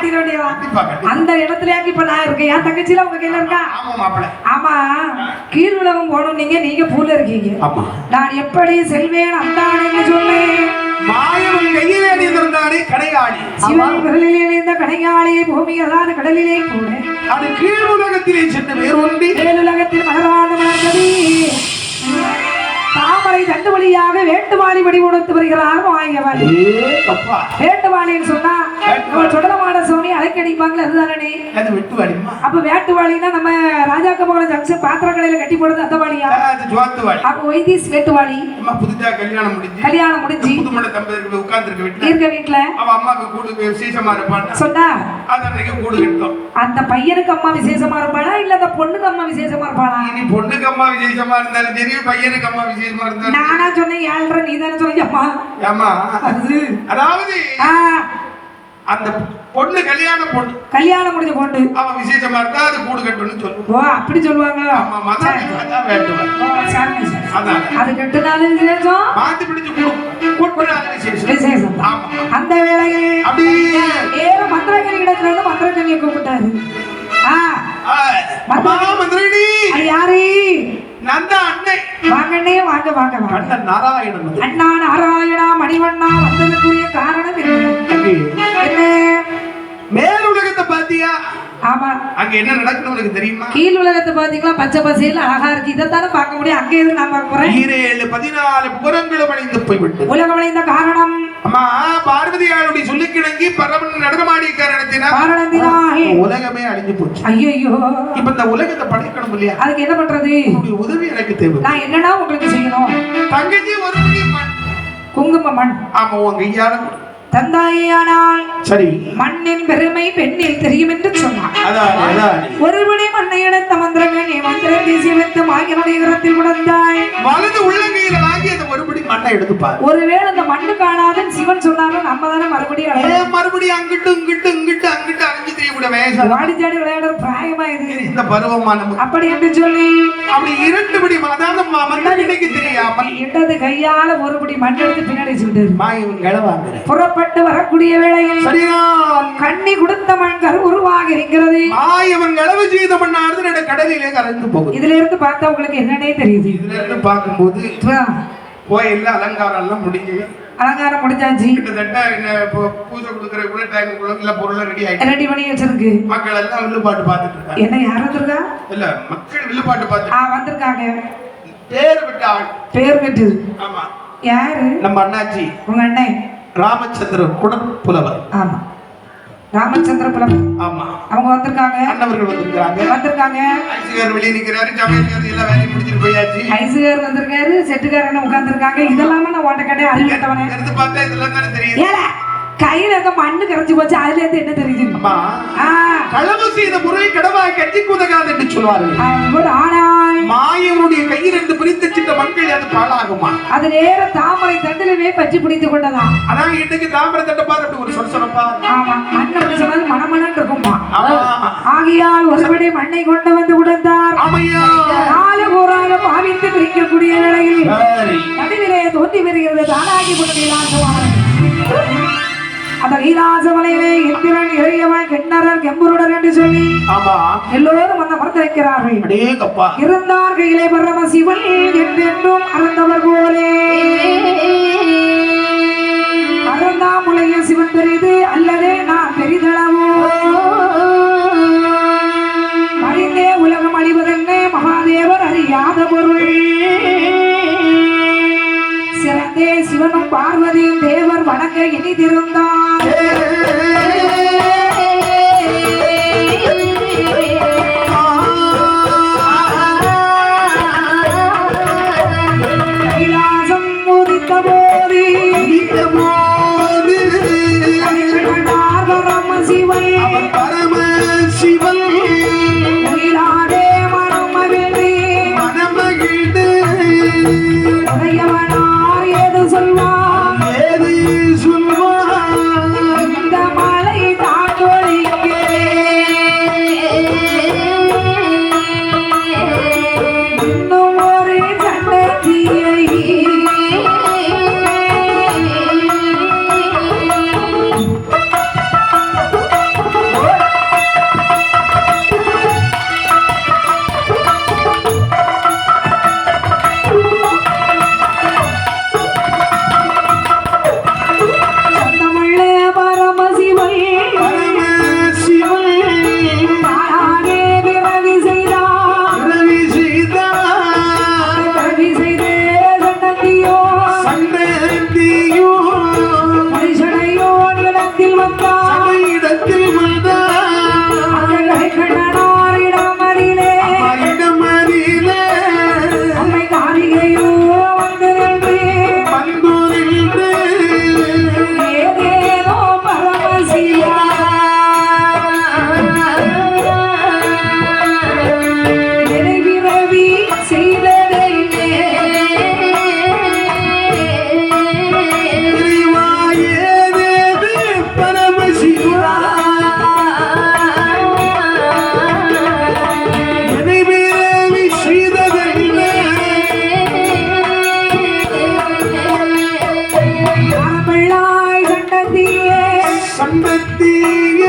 கண்டிப்பா கண்டிப்பா. அந்த இடத்துலயாக்கு இப்ப நான் இருக்கேன். என் தங்கச்சியில உங்க கையில இருக்கா? ஆமா கீழ் உலகம் போகணும் நீங்க நீங்க பூல இருக்கீங்க. நான் எப்படி செல்வேன் அந்தானு சொன்னேன். மாயவன் கையிலே அணிந்திருந்தானே கடையாளி சிவன் விரலிலே இருந்த கடையாளி பூமி அதாவது கடலிலே கூட. அது கீழ் உலகத்திலே சென்று வேறொன்றி மேலுலகத்தில் மலராத மலர்ந்தது தாமரை தண்டு வழியாக வேண்டுமாளி வடி உணர்த்து வருகிறார் அப்பா. வேட்டுவாளின்னு சொன்னா நம்ம சுடலமாட சோனி அழைக்கடிப்பாங்களே அதுதானே அப்ப வேட்டுவாளின்னா நம்ம ராஜாக்க மகள ஜங்ஷன் பாத்திர கடையில கட்டி போடுறது அந்த வாளியா? வாடி அப்ப வைத்தீஸ் வேட்டுவாளி. அம்மா புதுசா கல்யாணம் முடிஞ்சு கல்யாணம் முடிஞ்சு புதுமண தம்பதிக்கு உட்கார்ந்து இருக்க வீட்டுல இருக்க வீட்டுல அவ அம்மாவுக்கு கூடு விசேஷமா இருப்பான் சொன்னா அது அன்னைக்கு கூடு கட்டோம் அந்த பையனுக்கு அம்மா விசேஷமா இருப்பாளா? இல்ல அந்த பொண்ணுக்கு அம்மா விசேஷமா இருப்பாளா? இனி பொண்ணுக்கு அம்மா விசேஷமா இருந்தாலும் சரி பையனுக்கு அம்மா விசேஷமா இருந்தாலும் நானா சொன்னேன் ஏழ்ற நீ தானே சொன்னீங்க அம்மா. ஏமா அது. அதாவது அந்த பொண்ணு கல்யாண பொண்ணு. கல்யாணம் முடிஞ்ச பொண்ணு. அவன் விசேஷமா இருந்தா அது கூடு கட்டணும்னு சொல்லுவோம் ஓ அப்படி சொல்லுவாங்களோ? ஆமா மதான் அதான். அது கெட்டுனாலும் விசேஷம்? மாத்தி பிடிச்சு கூடு. கூட்டு அது விசேஷம். விசேஷம். ஆமா. அந்த வேளையில் அப்படி. வேற மந்திரக்கணி இடத்துல இருந்து மந்திரக்கணியை கூப்பிட்டாரு. ஆ. மந்திரணி யாரு? நந்த அன்னை வாங்கண்ணே வாங்க வாங்க வாங்க. நாராயணன். அண்ணா நாராயணா மணிவண்ணா வந்ததுக்குரிய காரணம் என்ன? என்ன? மேல் உலகத்தை பாத்தியா? ஆமா. அங்க என்ன நடக்குன்னு உனக்கு தெரியுமா? கீழ் உலகத்தை பாத்தீங்களா? பச்சை பசையில் அழகா இருக்கு. இதைத்தானே பார்க்க முடியும். அங்கே எதுக்கு நான் பார்க்க போறேன்? ஈரேழு பதினாலு புறங்களும் அணிந்து போய்விட்டது. உலகம் அடைந்த காரணம். அம்மா பார்வதியாருடைய சொல்லி கிணங்கி பரவன் நடனமாடிய காரணத்தினால் உலகமே அழிஞ்சு போச்சு. ஐயோ இப்ப இந்த உலகத்தை படைக்கணும் இல்லையா? அதுக்கு என்ன பண்றது? உதவி எனக்கு தேவை. நான் என்னடா உங்களுக்கு செய்யணும்? தங்கச்சி ஒரு. குங்கும மண். ஆமா கையால கொடு. தந்தாயானால் சரி. மண்ணின் பெருமை பெண்ணில் தெரியும் என்று சொன்னார் மண்ணை எடுத்த மந்திரங்கள் நீ மந்திரம் பேசி வைத்து மாயனுடைய கரத்தில் உணர்ந்தாய். வலது உள்ளங்கையில வாங்கி அந்த மறுபடி மண்ணை எடுத்துப்பார் ஒருவேளை அந்த மண்ணு காணாதுன்னு சிவன் சொன்னாலும் நம்ம தானே மறுபடியும் மறுபடியும் அங்கிட்டு இங்கிட்டு இங்கிட்டு அங்கிட்டு அழிஞ்சு தெரியக்கூடிய வயசு வாடி ஜாடி விளையாடுற பிராயமா இது. இந்த பருவமா நமக்கு அப்படி என்று சொல்லி அப்படி இரண்டுபடி அதாவது மன்னனுக்கு தெரியாமல் இடது கையால ஒருபடி மண் எடுத்து பின்னாடி கிளவாங்குறேன் புறப்பட்டு வரக்கூடிய வேளையில் கண்ணி கொடுத்த மண் கரு உருவாக இருக்கிறது. மாயவன் களவு செய்த மண்ணானது கடலிலே கரைந்து போகுது. இதுல இருந்து பார்த்தா உங்களுக்கு என்னன்னே தெரியுது. இதுல இருந்து பார்க்கும்போது கோயில்ல அலங்காரம் எல்லாம் முடிஞ்சு அலங்காரம் முடிஞ்சாச்சு. கிட்டத்தட்ட என்ன இப்போ பூஜை கொடுக்குற கூட டைமுக்குள்ள இல்ல பொருள் ரெடி ஆயிட்டு ரெடி பண்ணி வச்சிருக்கு. மக்கள் எல்லாம் வில்லுப்பாட்டு பார்த்துட்டு இருக்காங்க. என்ன யார் வந்திருக்கா? இல்ல மக்கள் வில்லுப்பாட்டு பார்த்துட்டு ஆ வந்திருக்காங்க. பேர் விட்ட பேர் கட்டு ஆமா. யாரு? நம்ம அண்ணாச்சி. உங்க அண்ணன். ராமச்சந்திரன் குடன் புலவர் ஆமா. ராமச்சந்திர புலவர். ஆமா. அவங்க வந்திருக்காங்க. அண்ணவர்கள் வந்திருக்காங்க. வந்திருக்காங்க. வெளியே நிக்கிறாரு சமையல்கார் எல்லாம் வேலையும் முடிச்சிட்டு ஐசுகார் வந்திருக்காரு செட்டுக்காரன் உட்கார்ந்திருக்காங்க. இதெல்லாமே நான் ஓட்ட கடை அறிவிட்டவனே எடுத்து பார்த்தா இதெல்லாம் தானே தெரியுது. ஏல கையில இருக்க மண்ணு கரைஞ்சு போச்சு அதுல இருந்து என்ன தெரியுது? களவு செய்த முறை கடவாய் கட்டி குதகாது என்று சொல்வார்கள். ஆனால் மாயவனுடைய கையிலிருந்து பிரித்து சின்ன மக்கள் அது பாழாகுமா? அது நேர தாமரை தண்டிலுமே பற்றி பிடித்து கொண்டதாம் ஆனா இன்னைக்கு தாமரை பாரு அப்படி ஒரு சொல் சொல்லப்பா ஆமா அப்படி சொன்னது மணமணன் இருக்குமா ஆகியால் ஒருபடி மண்ணை கொண்டு வந்து உடந்தார். ஆமையா. போராக பாவித்து பிரிக்கக்கூடிய நிலையில் நடுவிலே தோன்றி வருகிறது தானாகி கொண்ட கைலாசமானது அந்த கைலாசமலையிலே இந்திரன் இறையவன் கிண்ணறன் கெம்புருடன் என்று சொல்லி ஆமா. எல்லோரும் அந்த மரத்தை வைக்கிறார்கள் அடே கப்பா. இருந்தார் கையிலே பரம சிவன் என்றென்றும் சிறந்தே சிவனும் பார்வதியும் தேவர் வணங்க இனிதிருந்தார் கைலாசம் உதித்த போதி. சம்பத்திய.